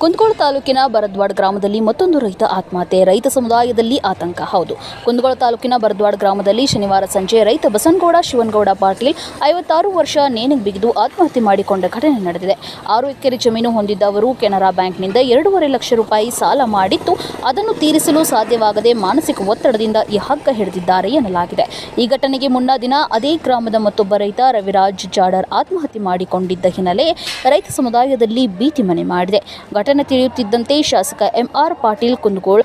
ಕುಂದಗೋಳ ತಾಲೂಕಿನ ಬರದ್ವಾಡ್ ಗ್ರಾಮದಲ್ಲಿ ಮತ್ತೊಂದು ರೈತ ಆತ್ಮಹತ್ಯೆ. ರೈತ ಸಮುದಾಯದಲ್ಲಿ ಆತಂಕ. ಹೌದು. ಕುಂದಗೋಳ ತಾಲೂಕಿನ ಬರದ್ವಾಡ್ ಗ್ರಾಮದಲ್ಲಿ ಶನಿವಾರ ಸಂಜೆ ರೈತ ಬಸನಗೌಡ, ಶಿವನಗೌಡ ಪಾಟೀಲ್ ಐವತ್ತಾರು ವರ್ಷ ನೇಣಿಗೆ ಬಿಗಿದು ಆತ್ಮಹತ್ಯೆ ಮಾಡಿಕೊಂಡ ಘಟನೆ ನಡೆದಿದೆ. ಆರು ಎಕರೆ ಜಮೀನು ಹೊಂದಿದ್ದ ಅವರು ಕೆನರಾ ಬ್ಯಾಂಕ್ನಿಂದ ಎರಡೂವರೆ ಲಕ್ಷ ರೂಪಾಯಿ ಸಾಲ ಮಾಡಿತ್ತು. ಅದನ್ನು ತೀರಿಸಲು ಸಾಧ್ಯವಾಗದೆ ಮಾನಸಿಕ ಒತ್ತಡದಿಂದ ಈ ಹಗ್ಗ ಹಿಡಿದಿದ್ದಾರೆ ಎನ್ನಲಾಗಿದೆ. ಈ ಘಟನೆಗೆ ಮುನ್ನ ದಿನ ಅದೇ ಗ್ರಾಮದ ಮತ್ತೊಬ್ಬ ರೈತ ರವಿರಾಜ್ ಜಾಡರ್ ಆತ್ಮಹತ್ಯೆ ಮಾಡಿಕೊಂಡಿದ್ದ ಹಿನ್ನೆಲೆ ರೈತ ಸಮುದಾಯದಲ್ಲಿ ಭೀತಿ ಮನೆ ಮಾಡಿದೆ. ಘಟನೆ ತಿಳಿಯುತ್ತಿದ್ದಂತೆ ಶಾಸಕ ಎಂಆರ್ ಪಾಟೀಲ್ ಕುಂದಗೋಳ್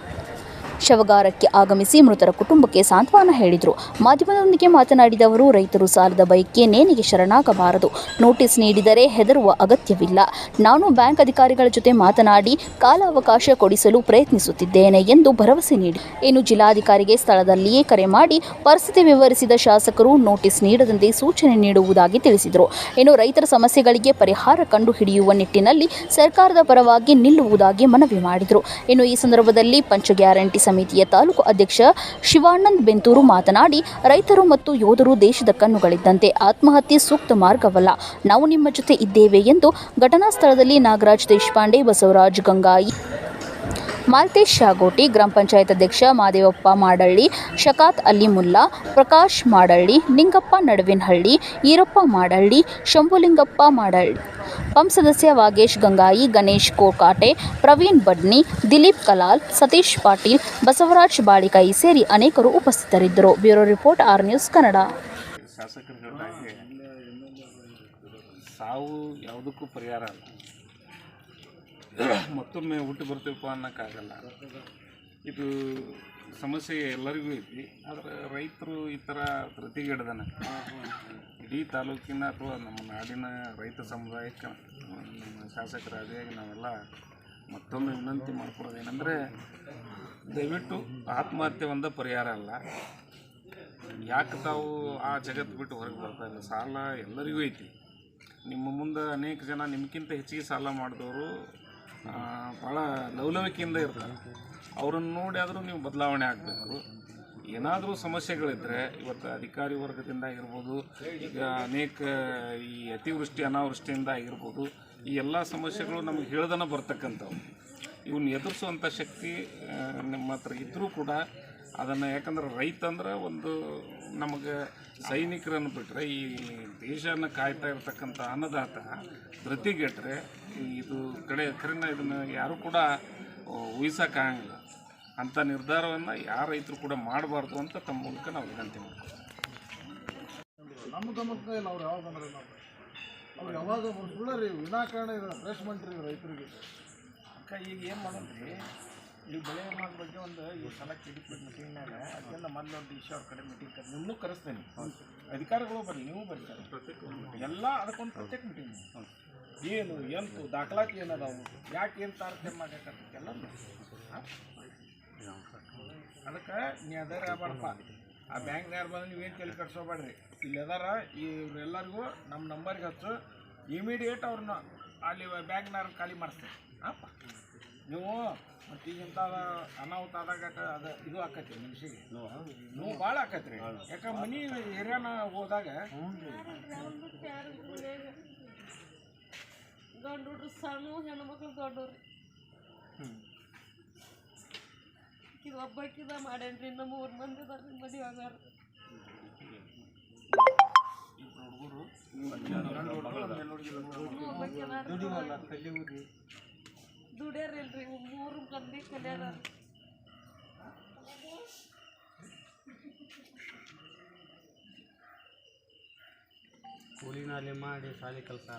ಶವಗಾರಕ್ಕೆ ಆಗಮಿಸಿ ಮೃತರ ಕುಟುಂಬಕ್ಕೆ ಸಾಂತ್ವನ ಹೇಳಿದರು. ಮಾಧ್ಯಮದೊಂದಿಗೆ ಮಾತನಾಡಿದ ಅವರು, ರೈತರು ಸಾಲದ ಬಯಕೆ ನೇಣಿಗೆ ಶರಣಾಗಬಾರದು. ನೋಟಿಸ್ ನೀಡಿದರೆ ಹೆದರುವ ಅಗತ್ಯವಿಲ್ಲ. ನಾನು ಬ್ಯಾಂಕ್ ಅಧಿಕಾರಿಗಳ ಜೊತೆ ಮಾತನಾಡಿ, ಕಾಲಾವಕಾಶ ಕೊಡಿಸಲು ಪ್ರಯತ್ನಿಸುತ್ತಿದ್ದೇನೆ ಎಂದು ಭರವಸೆ ನೀಡಿ. ಇನ್ನು ಜಿಲ್ಲಾಧಿಕಾರಿಗೆ ಸ್ಥಳದಲ್ಲಿಯೇ ಕರೆ ಮಾಡಿ, ಪರಿಸ್ಥಿತಿ ವಿವರಿಸಿದ ಶಾಸಕರು ನೋಟಿಸ್ ನೀಡದಂತೆ ಸೂಚನೆ ನೀಡುವುದಾಗಿ ತಿಳಿಸಿದರು. ಇನ್ನು ರೈತರ ಸಮಸ್ಯೆಗಳಿಗೆ ಪರಿಹಾರ ಕಂಡುಹಿಡಿಯುವ ನಿಟ್ಟಿನಲ್ಲಿ ಸರ್ಕಾರದ ಪರವಾಗಿ ನಿಲ್ಲುವುದಾಗಿ ಮನವಿ ಮಾಡಿದರು. ಇನ್ನು ಈ ಸಂದರ್ಭದಲ್ಲಿ ಪಂಚ ಗ್ಯಾರಂಟಿ ಸಮಿತಿಯ ತಾಲೂಕು ಅಧ್ಯಕ್ಷ ಶಿವಾನಂದ್ ಬೆಂತೂರು ಮಾತನಾಡಿ, ರೈತರು ಮತ್ತು ಯೋಧರು ದೇಶದ ಕಣ್ಣುಗಳಿದ್ದಂತೆ ಆತ್ಮಹತ್ಯೆ ಸೂಕ್ತ ಮಾರ್ಗವಲ್ಲ. ನಾವು ನಿಮ್ಮ ಜೊತೆ ಇದ್ದೇವೆ ಎಂದು ಘಟನಾ ಸ್ಥಳದಲ್ಲಿ ನಾಗರಾಜ್ ದೇಶಪಾಂಡೆ, ಬಸವರಾಜ್ ಗಂಗಾಯಿ ಮಾಲ್ತೇಶ್ ಶಾಗೋಟಿ ಗ್ರಾಮ ಪಂಚಾಯತ್ ಅಧ್ಯಕ್ಷ ಮಾದೇವಪ್ಪ ಮಾಡಳ್ಳಿ, ಶಕಾತ್ ಅಲಿ ಮುಲ್ಲಾ, ಪ್ರಕಾಶ್ ಮಾಡಳ್ಳಿ, ನಿಂಗಪ್ಪ ನಡುವಿನಹಳ್ಳಿ, ಈರಪ್ಪ ಮಾಡಳ್ಳಿ, ಶಂಭುಲಿಂಗಪ್ಪ ಮಾಡಳ್ಳಿ. ಪಂ ಸದಸ್ಯ ವಾಗೇಶ್ ಗಂಗಾಯಿ, ಗಣೇಶ್ ಕೋಕಾಟೆ ಪ್ರವೀಣ್ ಬಡ್ನಿ, ದಿಲೀಪ್ ಕಲಾಲ್, ಸತೀಶ್ ಪಾಟೀಲ್, ಬಸವರಾಜ್ ಬಾಳಿಕಾಯಿ ಸೇರಿ ಅನೇಕರು ಉಪಸ್ಥಿತರಿದ್ದರು. Bureau report R news Kannada. ಸಾವು ಯಾವುದಕ್ಕೂ ಪರಿಹಾರ ಅಲ್ಲ. ಮತ್ತೊಮ್ಮೆ ಹುಟ್ಟು ಬರ್ತೀವಪ್ಪ ಅನ್ನೋಕ್ಕಾಗಲ್ಲ. ಇದು ಸಮಸ್ಯೆ ಎಲ್ಲರಿಗೂ ಐತಿ, ಆದರೆ ರೈತರು ಈ ಥರ ಪ್ರತಿಗೆಡ್ದನ. ಇಡೀ ತಾಲೂಕಿನ ಅಥವಾ ನಮ್ಮ ನಾಡಿನ ರೈತ ಸಮುದಾಯಕ್ಕೆ, ನಮ್ಮ ಶಾಸಕರಾದಿಯಾಗಿ ನಾವೆಲ್ಲ ಮತ್ತೊಮ್ಮೆ ವಿನಂತಿ ಮಾಡ್ಕೊಳ್ಳೋದು ಏನಂದರೆ, ದಯವಿಟ್ಟು ಆತ್ಮಹತ್ಯೆ ಒಂದ ಪರಿಹಾರ ಅಲ್ಲ. ಯಾಕೆ ತಾವು ಆ ಜಗತ್ತು ಬಿಟ್ಟು ಹೊರಗೆ ಬರ್ತಾ ಇಲ್ಲ? ಸಾಲ ಎಲ್ಲರಿಗೂ ಐತಿ. ನಿಮ್ಮ ಮುಂದೆ ಅನೇಕ ಜನ ನಿಮ್ಗಿಂತ ಹೆಚ್ಚಿಗೆ ಸಾಲ ಮಾಡಿದವರು ಭಾಳ ಲವಲವಿಕೆಯಿಂದ ಇರ್ತಾರೆ. ಅವ್ರನ್ನ ನೋಡಿ ಆದರೂ ನೀವು ಬದಲಾವಣೆ ಆಗಬೇಕು. ಏನಾದರೂ ಸಮಸ್ಯೆಗಳಿದ್ದರೆ ಇವತ್ತು ಅಧಿಕಾರಿ ವರ್ಗದಿಂದ ಆಗಿರ್ಬೋದು, ಈಗ ಅನೇಕ ಈ ಅತಿವೃಷ್ಟಿ, ಅನಾವೃಷ್ಟಿಯಿಂದ ಆಗಿರ್ಬೋದು, ಈ ಎಲ್ಲ ಸಮಸ್ಯೆಗಳು ನಮಗೆ ಹೇಳ್ದನ ಬರ್ತಕ್ಕಂಥವು. ಇವನ್ನ ಎದುರಿಸುವಂಥ ಶಕ್ತಿ ನಿಮ್ಮ ಹತ್ರ ಇದ್ದರೂ ಕೂಡ ಅದನ್ನು ಯಾಕಂದ್ರೆ ರೈತ ಅಂದ್ರೆ ಒಂದು ನಮಗೆ ಸೈನಿಕರನ್ನು ಬಿಟ್ಟರೆ ಈ ದೇಶನ ಕಾಯ್ತಾ ಇರ್ತಕ್ಕಂಥ ಅನ್ನದಾತ ಧೃತಿಗೆಟ್ರೆ ಇದು ಕಡೆ ಕರೆನ ಇದನ್ನು ಯಾರೂ ಕೂಡ ಊಹಿಸೋಕ್ಕಾಗಂಗಿಲ್ಲ ಅಂಥ ನಿರ್ಧಾರವನ್ನು ಯಾರ ರೈತರು ಕೂಡ ಮಾಡಬಾರ್ದು ಅಂತ ತಮ್ಮ ಮೂಲಕ ನಾವು ವಿನಂತಿ ಮಾಡ್ತೀವಿ ನಮ್ಮ ಗಮನಕ್ಕೆ ಇಲ್ಲ ಅವ್ರು ಯಾವಾಗ ಬಂದ್ರೆ ನಾವು. ಅವ್ರು ಯಾವಾಗ ಒಂದು ಸುಳ್ಳ ರೀ ವಿನಾಕಾರಣ ಇದು ಫ್ರೆಶ್ಮೆಂಟ್ ರೀ ರೈತರಿಗೆ. ಅಕ್ಕ ಈಗ ಏನು ಮಾಡೋದ್ರಿ? ಈ ಬೆಳೆ ವಿಮಾದ ಬಗ್ಗೆ ಒಂದು ಈ ಸಲ ಕಿಡಿಪಿ ಮೀಟಿಂಗ್ನಾಗ ಅದರಿಂದ ಮೊದಲು ಒಂದು ಇಶ್ಯೂ ಅವ್ರ ಕಡೆ ಮೀಟಿಂಗ್ ಕರೆ ನಿಮ್ಮನ್ನು ಕರೆಸ್ತೇನೆ. ಅಧಿಕಾರಿಗಳು ಬರ್ರಿ ನೀವು ಬರ್ರಿ ಸರ್. ಎಲ್ಲ ಅದಕ್ಕೊಂದು ಪ್ರತ್ಯೇಕ ಮೀಟಿಂಗ್ ಏನು, ಎಂತು, ದಾಖಲಾತಿ ಏನದಾವು, ಯಾಕೆ ಏನು ತಾರತಮ್ಯ ಮಾಡ್ಯಾಕತ್ತ ಎಲ್ಲ ಅದಕ್ಕೆ ನೀ ಅದಾರ ಆಗ್ಬಾರ್ದಪ್ಪ ಆ ಬ್ಯಾಂಕ್ನಾಗ ಬಂದ್ರೆ ನೀವೇನು ತಲೆ ಕಟ್ಸೋಬೇಡ್ರಿ ಇಲ್ಲಿ ಅದಾರ ಇವರೆಲ್ಲರಿಗೂ ನಮ್ಮ ನಂಬರ್ಗೆ ಹಚ್ಚು. ಇಮಿಡಿಯೇಟ್ ಅವ್ರನ್ನ ಅಲ್ಲಿ ಬ್ಯಾಂಕ್ನಾರ ಖಾಲಿ ಮಾಡಿಸ್ತೇವೆ ಹಾಂ? ನೀವು ಮತ್ತು ಈಗಿಂತ ಅನಾಹುತ ಆದಾಗ ಅದು ಇದು ಆಕೈತಿ ಮನುಷ್ಯ ನೋವು ಭಾಳ ಆಕೈತ್ರಿ ಯಾಕಂದ್ರೆ ಮನಿ ಏರಿಯಾನ ಹೋದಾಗ ಗಂಡು ಹುಡ್ರು ಸಣ್ಣ ಹೆಣ್ಮಕ್ಳು ದೊಡ್ಡವ್ರಿ ಇದು ಒಬ್ಬಕ್ಕಿದ ಮಾಡೇನ್ರಿ ನಮ್ಮ ಮೂರು ಮಂದಿ ಅದಾರ ಮದಿ ಆಗಾರ ದುಡಿಯಾರಿಲ್ರಿ ಮೂರು ಮಂದಿ ಕಲ್ಯಾಣ ಕೂಲಿ ನಾಲಿ ಮಾಡಿ ಸಾಲಿ ಕೆಲಸ